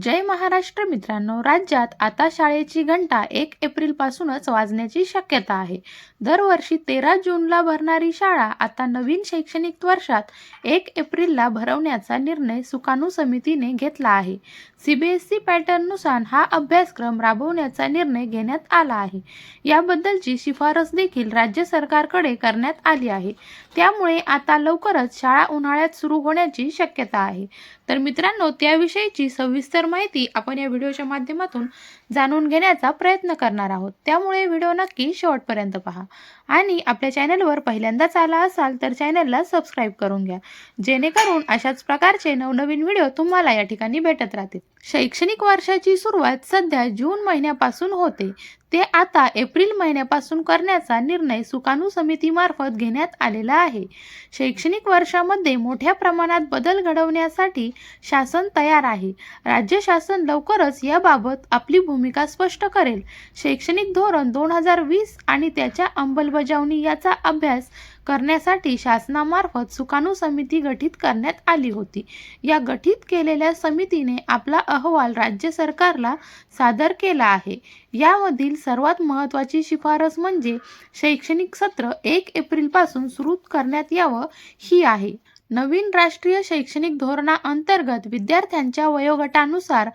जय महाराष्ट्र मित्रांनो राज्यात आता शाळेची घंटा एक एप्रिलपासूनच वाजण्याची शक्यता आहे. दरवर्षी तेरा जूनला भरणारी शाळा आता नवीन शैक्षणिक वर्षात एक एप्रिलला भरवण्याचा निर्णय सुकाणू समितीने घेतला आहे. सी बी एस पॅटर्ननुसार हा अभ्यासक्रम राबवण्याचा निर्णय घेण्यात आला आहे. याबद्दलची शिफारस देखील राज्य सरकारकडे करण्यात आली आहे. त्यामुळे आता लवकरच शाळा उन्हाळ्यात सुरू होण्याची शक्यता आहे. तर मित्रांनो त्याविषयीची सविस्तर माहिती आपण या व्हिडिओच्या माध्यमातून जाणून घेण्याचा प्रयत्न करणार आहोत त्यामुळे व्हिडिओ नक्की शेवटपर्यंत पहा. आणि आपल्या चॅनलवर पहिल्यांदाच आला असाल तर चॅनलला सबस्क्राईब करून घ्या जेणेकरून अशाच प्रकारचे नवनवीन व्हिडिओ तुम्हाला या ठिकाणी भेटत राहतील. शैक्षणिक वर्षाची सुरुवात सध्या जून महिन्यापासून होते. ते आता एप्रिल महिन्यापासून करण्याचा निर्णय सुकाणू समितीमार्फत घेण्यात आलेला आहे. शैक्षणिक वर्षामध्ये मोठ्या प्रमाणात बदल घडवण्यासाठी शासन तयार आहे. राज्य शासन लवकरच याबाबत आपली भूमिका स्पष्ट करेल. शैक्षणिक धोरण दोन हजार वीस आणि त्याच्या अंमलबजावणी याचा अभ्यास करण्यासाठी शासनामार्फत सुकाणू समिती गठीत करण्यात आली होती. या गठीत केलेल्या समितीने आपला अहवाल राज्य सरकारला सादर केला आहे. यामधील सर्वात महत्त्वाची शिफारस म्हणजे शैक्षणिक सत्र एक एप्रिलपासून सुरू करण्यात यावं ही आहे. नवीन राष्ट्रीय शैक्षणिक धोरणाअंतर्गत विद्यार्थ्यांच्या वयोगटानुसार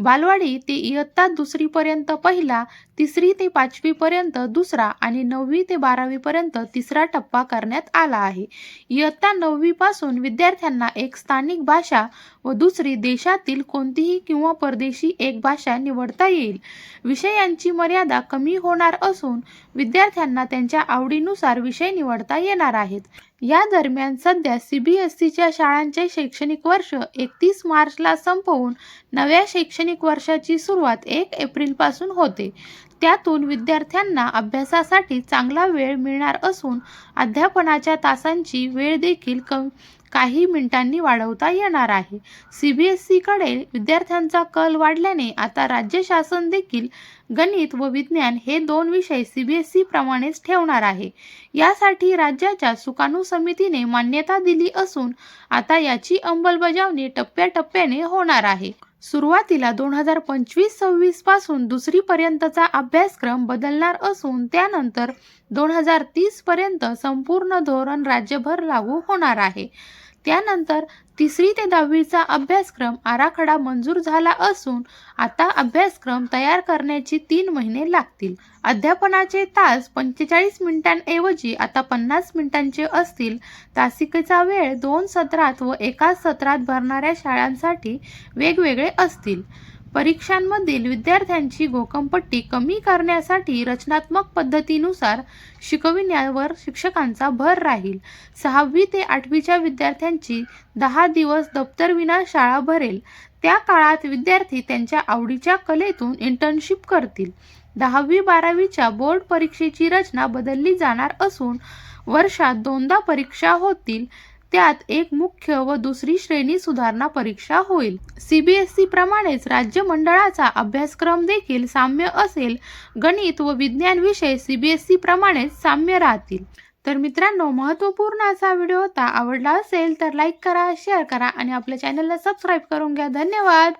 बालवाडी ते इयत्ता दुसरीपर्यंत पहिला तिसरी ते पाचवीपर्यंत दुसरा आणि नववी ते बारावीपर्यंत तिसरा टप्पा करण्यात आला आहे. इयत्ता नववीपासून विद्यार्थ्यांना एक स्थानिक भाषा व दुसरी देशातील कोणतीही किंवा परदेशी एक भाषा निवडता येईल. विषयांची मर्यादा कमी होणार असून विद्यार्थ्यांना त्यांच्या आवडीनुसार विषय निवडता येणार आहेत. या दरम्यान सध्या सी बी एस सीच्या शाळांचे शैक्षणिक वर्ष एकतीस मार्चला संपवून नव्या शैक्षणिक वर्षाची सुरुवात एक एप्रिलपासून होते. त्यातून विद्यार्थ्यांना अभ्यासासाठी चांगला वेळ मिळणार असून अध्यापनाच्या तासांची वेळ देखील कम काही मिनिटांनी वाढवता येणार आहे. सी बी एस सीकडे विद्यार्थ्यांचा कल वाढल्याने आता राज्य शासन देखील गणित व विज्ञान हे दोन विषय सी बी एस ई प्रमाणेच ठेवणार आहे. यासाठी राज्याच्या सुकाणू समितीने मान्यता दिली असून आता याची अंमलबजावणी टप्प्याटप्प्याने होणार आहे. सुरुवातीला दोन हजार पंचवीस सव्वीसपासून दुसरीपर्यंतचा अभ्यासक्रम बदलणार असून त्यानंतर दोन हजार तीस पर्यंत संपूर्ण धोरण राज्यभर लागू होणार आहे. त्यानंतर तिसरी ते दहावीचा अभ्यासक्रम आराखडा मंजूर झाला असून आता अभ्यासक्रम तयार करण्याची तीन महिने लागतील. अध्यापनाचे तास पंचेचाळीस मिनिटांऐवजी आता पन्नास मिनिटांचे असतील. तासिकेचा वेळ दोन सत्रात व एकाच सत्रात भरणाऱ्या शाळांसाठी वेगवेगळे असतील. परीक्षांमधील विद्यार्थ्यांची घोकंपट्टी कमी करण्यासाठी रचनात्मक पद्धतीनुसार शिकविण्यावर शिक्षकांचा भर राहील. सहावी ते आठवीच्या विद्यार्थ्यांची दहा दिवस दप्तरविना शाळा भरेल. त्या काळात विद्यार्थी त्यांच्या आवडीच्या कलेतून इंटर्नशिप करतील. दहावी बारावीच्या बोर्ड परीक्षेची रचना बदलली जाणार असून वर्षात दोनदा परीक्षा होतील. त्यात एक मुख्य व दुसरी श्रेणी सुधारणा परीक्षा होईल. सीबीएसई प्रमाणेच राज्य मंडळाचा अभ्यासक्रम देखील साम्य असेल. गणित व विज्ञान विषय सीबीएसई प्रमाणेच साम्य राहतील. तर मित्रांनो महत्त्वपूर्ण असा व्हिडिओ होता आवडला असेल तर लाईक करा शेअर करा आणि आपल्या चॅनलला सबस्क्राईब करून घ्या. धन्यवाद!